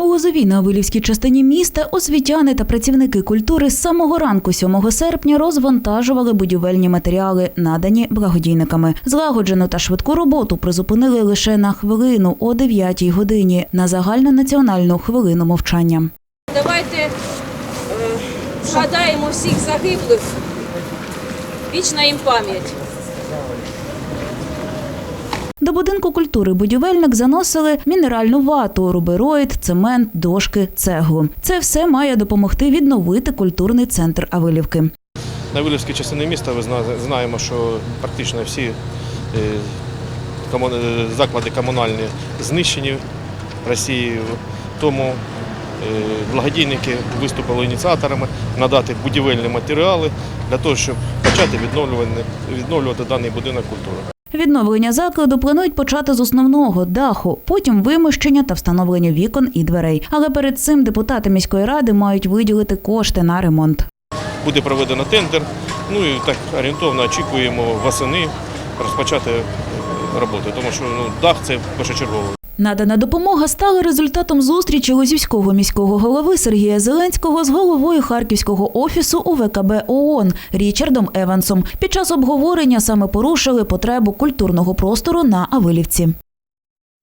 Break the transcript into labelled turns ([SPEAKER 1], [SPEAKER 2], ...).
[SPEAKER 1] У Лозовій на Авилівській частині міста освітяни та працівники культури з самого ранку 7 серпня розвантажували будівельні матеріали, надані благодійниками. Злагоджену та швидку роботу призупинили лише на хвилину о 9 годині на загальнонаціональну хвилину мовчання.
[SPEAKER 2] Давайте е, згадаємо всіх загиблих. Вічна їм пам'ять.
[SPEAKER 1] До будинку культури будівельник заносили мінеральну вату, рубероїд, цемент, дошки, цеглу. Це все має допомогти відновити культурний центр Авилівки.
[SPEAKER 3] На Вилівській частині міста зна- знаємо, що практично всі е, заклади комунальні знищені Росією. Тому е, благодійники виступили ініціаторами надати будівельні матеріали для того, щоб почати відновлювати, відновлювати даний будинок культури.
[SPEAKER 1] Відновлення закладу планують почати з основного даху, потім вимощення та встановлення вікон і дверей. Але перед цим депутати міської ради мають виділити кошти на ремонт.
[SPEAKER 3] Буде проведено тендер. Ну і так орієнтовно очікуємо восени розпочати е, роботи, тому що ну, дах це першочергово.
[SPEAKER 1] Надана допомога стала результатом зустрічі Лозівського міського голови Сергія Зеленського з головою Харківського офісу УВКБ ООН Річардом Евансом. Під час обговорення саме порушили потребу культурного простору на Авилівці.